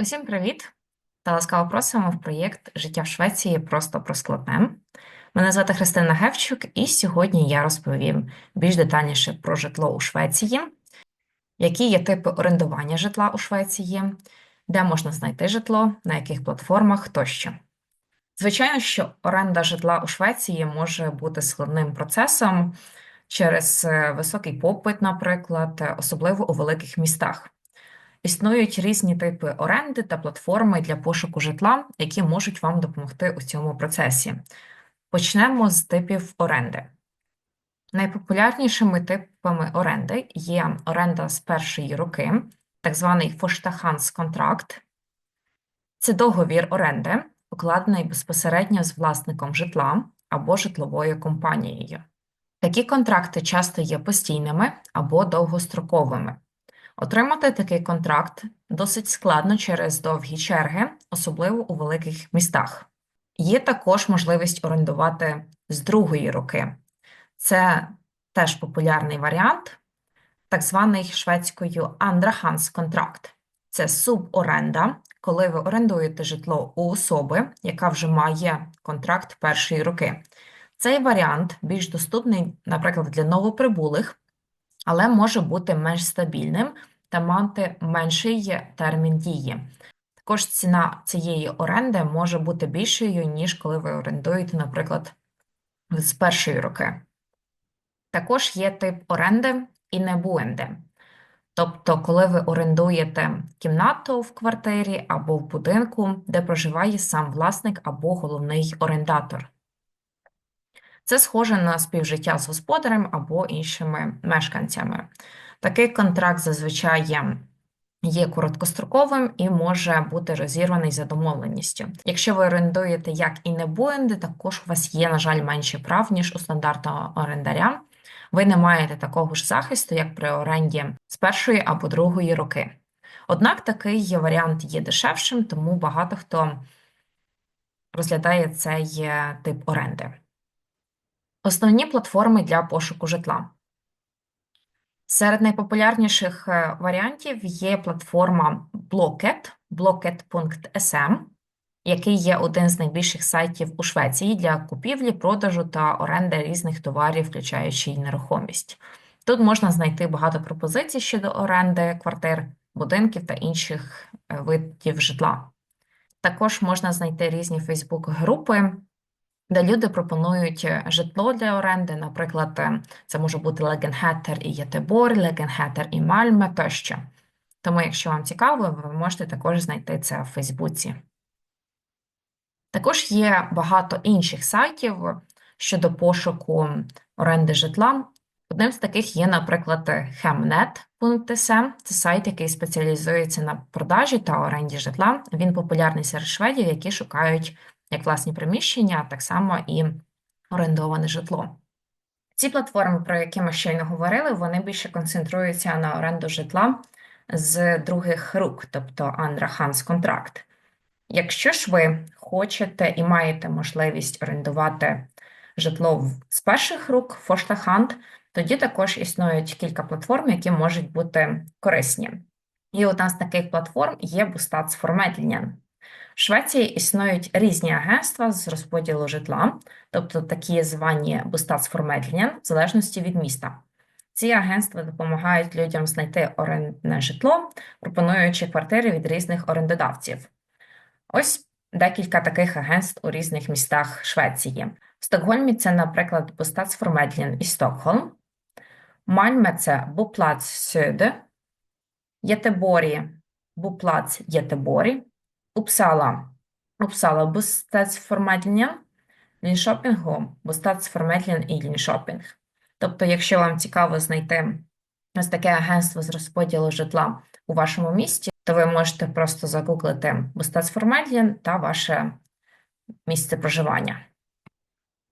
Усім привіт та ласкаво просимо в проєкт Життя в Швеції просто про складне. Мене звати Христина Гевчук, і сьогодні я розповім більш детальніше про житло у Швеції, які є типи орендування житла у Швеції, де можна знайти житло, на яких платформах тощо. Звичайно, що оренда житла у Швеції може бути складним процесом через е, високий попит, наприклад, е, особливо у великих містах. Існують різні типи оренди та платформи для пошуку житла, які можуть вам допомогти у цьому процесі. Почнемо з типів оренди. Найпопулярнішими типами оренди є оренда з першої руки, так званий фоштаханс-контракт. Це договір оренди, укладений безпосередньо з власником житла або житловою компанією. Такі контракти часто є постійними або довгостроковими. Отримати такий контракт досить складно через довгі черги, особливо у великих містах. Є також можливість орендувати з другої руки. Це теж популярний варіант, так званий шведською андраханс-контракт. Це суборенда, коли ви орендуєте житло у особи, яка вже має контракт першої руки. Цей варіант більш доступний, наприклад, для новоприбулих, але може бути менш стабільним та мати менший термін дії. Також ціна цієї оренди може бути більшою, ніж коли ви орендуєте, наприклад, з першої роки. Також є тип оренди і небуенди. Тобто, коли ви орендуєте кімнату в квартирі або в будинку, де проживає сам власник або головний орендатор. Це схоже на співжиття з господарем або іншими мешканцями. Такий контракт зазвичай є короткостроковим і може бути розірваний за домовленістю. Якщо ви орендуєте як і не буенди, також у вас є, на жаль, менше прав, ніж у стандартного орендаря. Ви не маєте такого ж захисту, як при оренді з першої або другої роки. Однак такий варіант є дешевшим, тому багато хто розглядає цей тип оренди. Основні платформи для пошуку житла. Серед найпопулярніших е, варіантів є платформа Blocket, blocket.sm, який є один з найбільших сайтів у Швеції для купівлі, продажу та оренди різних товарів, включаючи й нерухомість. Тут можна знайти багато пропозицій щодо оренди квартир, будинків та інших е, видів житла. Також можна знайти різні Фейсбук-групи де люди пропонують е, житло для оренди, наприклад, е, це може бути Легенхеттер і Єтебор, Легенхеттер і Мальме тощо. Тому, якщо вам цікаво, ви можете також знайти це в Фейсбуці. Також є багато інших сайтів щодо пошуку оренди житла. Одним з таких є, наприклад, Hemnet.se. Це сайт, який спеціалізується на продажі та оренді житла. Він популярний серед шведів, які шукають як власні приміщення, так само і орендоване житло. Ці платформи, про які ми щойно говорили, вони більше концентруються на оренду житла з других рук, тобто Андраханс контракт. Якщо ж ви хочете і маєте можливість орендувати житло з перших рук, Фоштахант, тоді також існують кілька платформ, які можуть бути корисні. І одна з таких платформ є Bostadsformedlingen. В Швеції існують різні агентства з розподілу житла, тобто такі звані Bostadsformedlingen, в залежності від міста. Ці агентства допомагають людям знайти орендне житло, пропонуючи квартири від різних орендодавців. Ось декілька таких агентств у різних містах Швеції. В Стокгольмі це, наприклад, Bostadsformedlingen і Стокгольм, Мальме це Буплац Сюде, Єтеборі Буплац Єтеборі, Упсала. Упсала Bostadsformedlingen, Ліншопінгу, Bostadsformedlingen і Ліншопінг. Тобто, якщо вам цікаво знайти ось таке агентство з розподілу житла у вашому місті, то ви можете просто загуглити Bostadsformedlingen та ваше місце проживання.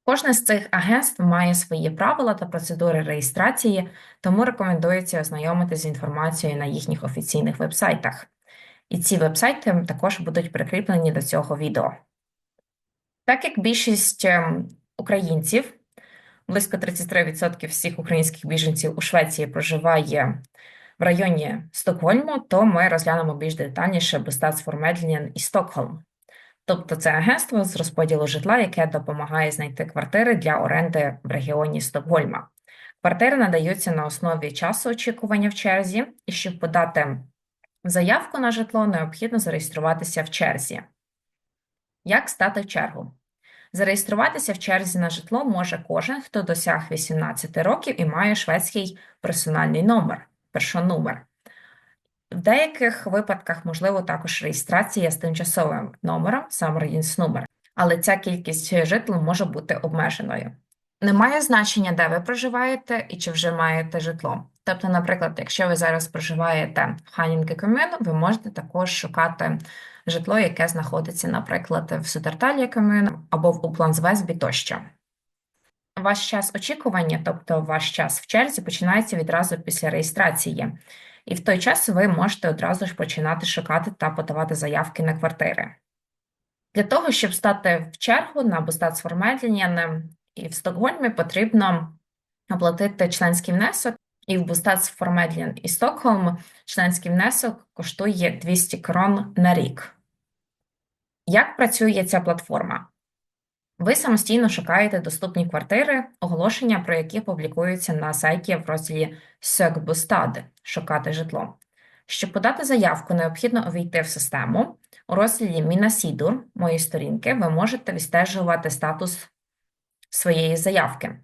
Кожне з цих агентств має свої правила та процедури реєстрації, тому рекомендується ознайомитися з інформацією на їхніх офіційних вебсайтах. І ці вебсайти також будуть прикріплені до цього відео. Так як більшість ем, українців, близько 33% всіх українських біженців у Швеції проживає в районі Стокгольму, то ми розглянемо більш детальніше Bostadsförmedlingen і Стокгольм. Тобто це агентство з розподілу житла, яке допомагає знайти квартири для оренди в регіоні Стокгольма. Квартири надаються на основі часу очікування в черзі, і щоб подати заявку на житло, необхідно зареєструватися в черзі. Як стати в чергу? Зареєструватися в черзі на житло може кожен, хто досяг 18 років і має шведський персональний номер, першонумер. В деяких випадках можливо також реєстрація з тимчасовим номером, номер, але ця кількість житл може бути обмеженою. Немає значення, де ви проживаєте і чи вже маєте житло. Тобто, наприклад, якщо ви зараз проживаєте в Ханінки Комюн, ви можете також шукати житло, яке знаходиться, наприклад, в Сутерталі Комюн або в Упланзвезбі тощо. Ваш час очікування, тобто ваш час в черзі, починається відразу після реєстрації, і в той час ви можете одразу ж починати шукати та подавати заявки на квартири. Для того, щоб стати в чергу на Bostadsformedlingen і в Стокгольмі, потрібно оплатити членський внесок, і в Bostadsformedlingen і Стокгольм членський внесок коштує 200 крон на рік. Як працює ця платформа? Ви самостійно шукаєте доступні квартири, оголошення про які публікуються на сайті в розділі «Sökbostad» – Шукати житло. Щоб подати заявку, необхідно увійти в систему. У розділі Мінасідур моєї сторінки ви можете відстежувати статус своєї заявки.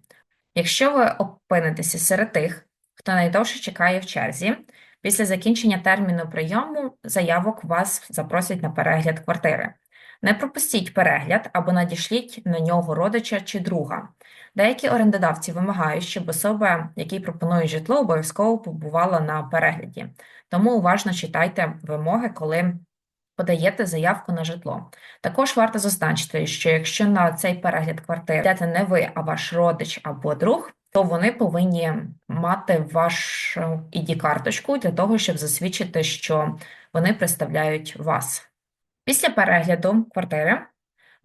Якщо ви опинитеся серед тих, хто найдовше чекає в черзі, після закінчення терміну прийому заявок вас запросять на перегляд квартири. Не пропустіть перегляд або надішліть на нього родича чи друга. Деякі орендодавці вимагають, щоб особа, якій пропонують житло, обов'язково побувала на перегляді. Тому уважно читайте вимоги, коли подаєте заявку на житло. Також варто зазначити, що якщо на цей перегляд квартири йдете не ви, а ваш родич або друг, то вони повинні мати вашу id карточку для того, щоб засвідчити, що вони представляють вас. Після перегляду квартири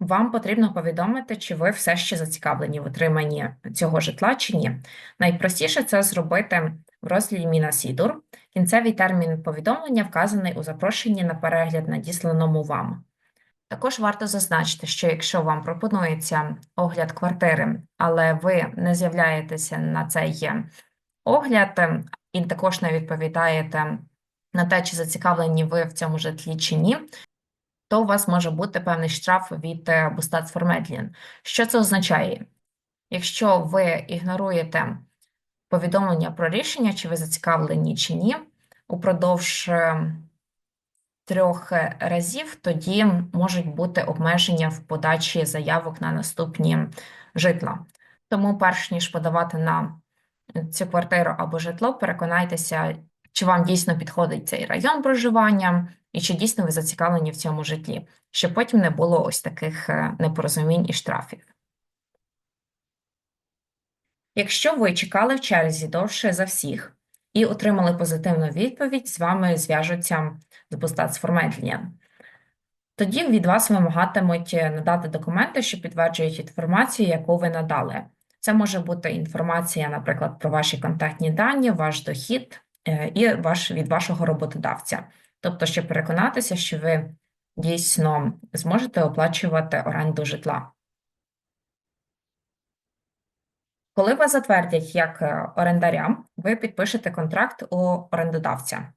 вам потрібно повідомити, чи ви все ще зацікавлені в отриманні цього житла чи ні. Найпростіше це зробити в розділі Міна Сідур. Кінцевий термін повідомлення вказаний у запрошенні на перегляд, надісланому вам. Також варто зазначити, що якщо вам пропонується огляд квартири, але ви не з'являєтеся на цей огляд і також не відповідаєте на те, чи зацікавлені ви в цьому житлі чи ні, то у вас може бути певний штраф від Bostadsformedlingen. Що це означає? Якщо ви ігноруєте повідомлення про рішення, чи ви зацікавлені чи ні, упродовж е, трьох разів, тоді можуть бути обмеження в подачі заявок на наступні житла. Тому, перш ніж подавати на цю квартиру або житло, переконайтеся, чи вам дійсно підходить цей район проживання, і чи дійсно ви зацікавлені в цьому житлі, щоб потім не було ось таких е, непорозумінь і штрафів. Якщо ви чекали в черзі довше за всіх і отримали позитивну відповідь, з вами зв'яжуться з Bostadsformedlingen. Тоді від вас вимагатимуть е, надати документи, що підтверджують інформацію, яку ви надали. Це може бути інформація, наприклад, про ваші контактні дані, ваш дохід е, і ваш, від вашого роботодавця. Тобто, щоб переконатися, що ви дійсно зможете оплачувати оренду житла. Коли вас затвердять як е, орендаря, ви підпишете контракт у орендодавця.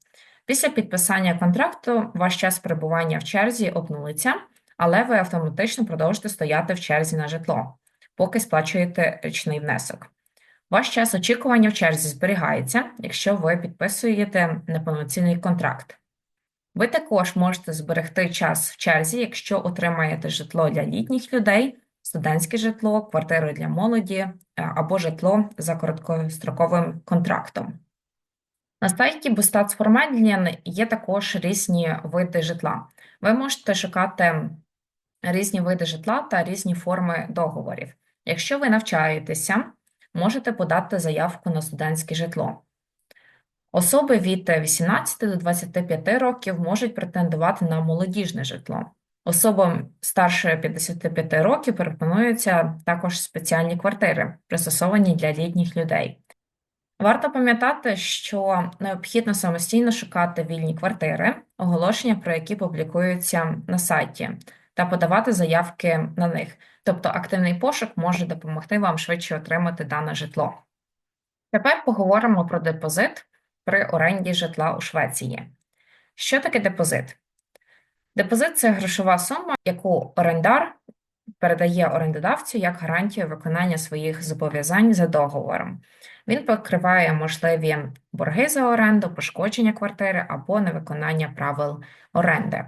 Після підписання контракту ваш час перебування в черзі обнулиться, але ви автоматично продовжите стояти в черзі на житло, поки сплачуєте річний внесок. Ваш час очікування в черзі зберігається, якщо ви підписуєте неповноцінний контракт. Ви також можете зберегти час в черзі, якщо отримаєте житло для літніх людей, студентське житло, квартиру для молоді або житло за короткостроковим контрактом. На сайті Bostadsformedlingen є також різні види житла. Ви можете шукати різні види житла та різні форми договорів. Якщо ви навчаєтеся, можете подати заявку на студентське житло. Особи від 18 до 25 років можуть претендувати на молодіжне житло. Особам старше 55 років пропонуються також спеціальні квартири, пристосовані для літніх людей. Варто пам'ятати, що необхідно самостійно шукати вільні квартири, оголошення про які публікуються на сайті, та подавати заявки на них. Тобто активний пошук може допомогти вам швидше отримати дане житло. Тепер поговоримо про депозит при оренді житла у Швеції. Що таке депозит? Депозит це грошова сума, яку орендар передає орендодавцю як гарантію виконання своїх зобов'язань за договором. Він покриває можливі борги за оренду, пошкодження квартири або невиконання правил оренди.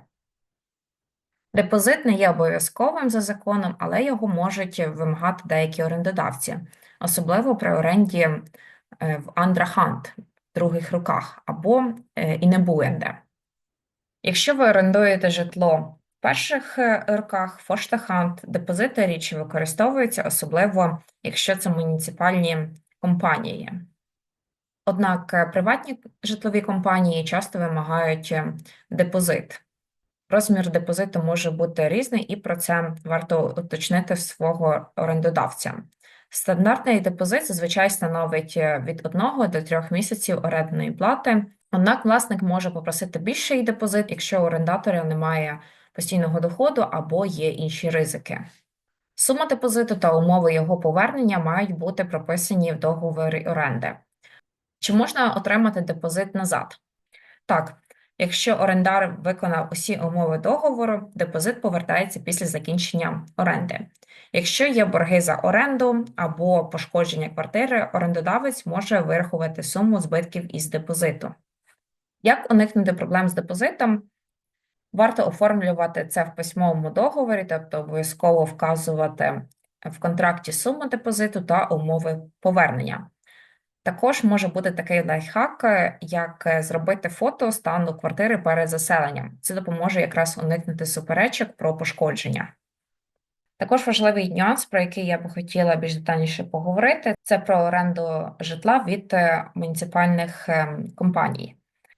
Депозит не є обов'язковим за законом, але його можуть вимагати деякі орендодавці, особливо при оренді е, в андрахант, других руках, або е, інебуенде. Якщо ви орендуєте житло в перших е, роках, фоштахант, депозити рідше використовуються, особливо якщо це муніципальні компанії. Однак е, приватні житлові компанії часто вимагають е, депозит. Розмір депозиту може бути різний, і про це варто уточнити свого орендодавця. Стандартний депозит зазвичай становить від 1 до 3 місяців орендної плати, однак власник може попросити більший депозит, якщо у орендаторів немає постійного доходу або є інші ризики. Сума депозиту та умови його повернення мають бути прописані в договорі оренди. Чи можна отримати депозит назад? Так, якщо орендар виконав усі умови договору, депозит повертається після закінчення оренди. Якщо є борги за оренду або пошкодження квартири, орендодавець може вирахувати суму збитків із депозиту. Як уникнути проблем з депозитом? Варто оформлювати це в письмовому договорі, тобто обов'язково вказувати в контракті суму депозиту та умови повернення. Також може бути такий лайфхак, як зробити фото стану квартири перед заселенням. Це допоможе якраз уникнути суперечок про пошкодження. Також важливий нюанс, про який я би хотіла більш детальніше поговорити, це про оренду житла від е, муніципальних ем, компаній.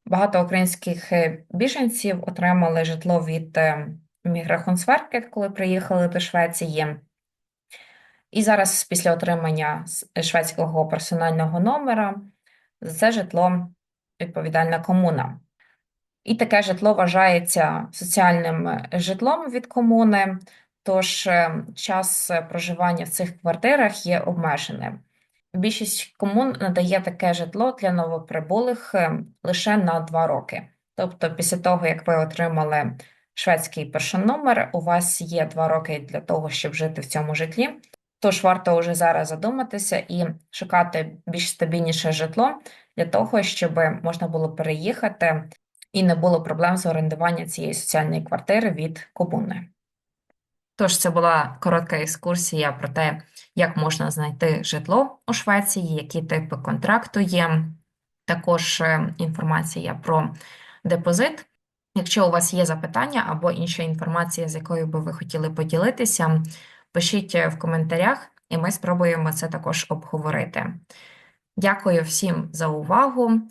Багато українських е, біженців отримали житло від е, Міграхонсверки, коли приїхали до Швеції. І зараз, після отримання шведського персонального номера, за це житло відповідальна комуна. І таке житло вважається соціальним е, житлом від комуни, тож час проживання в цих квартирах є обмеженим. Більшість комун надає таке житло для новоприбулих е, лише на два роки. Тобто, після того, як ви отримали шведський першономер, у вас є два роки для того, щоб жити в цьому житлі. Тож варто вже зараз задуматися і шукати більш стабільніше житло для того, щоб можна було переїхати і не було проблем з орендуванням цієї соціальної квартири від комуни. Тож це була коротка екскурсія про те, як можна знайти житло у Швеції, які типи контракту є. Також е, інформація про депозит. Якщо у вас є запитання або інша інформація, з якою би ви хотіли поділитися, пишіть в коментарях, і ми спробуємо це також обговорити. Дякую всім за увагу,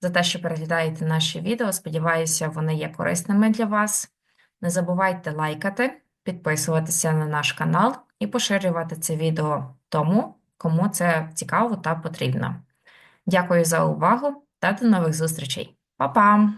за те, що переглядаєте наші відео. Сподіваюся, вони є корисними для вас. Не забувайте лайкати підписуватися на наш канал і поширювати це відео тому, кому це цікаво та потрібно. Дякую за увагу та до нових зустрічей. Па-па!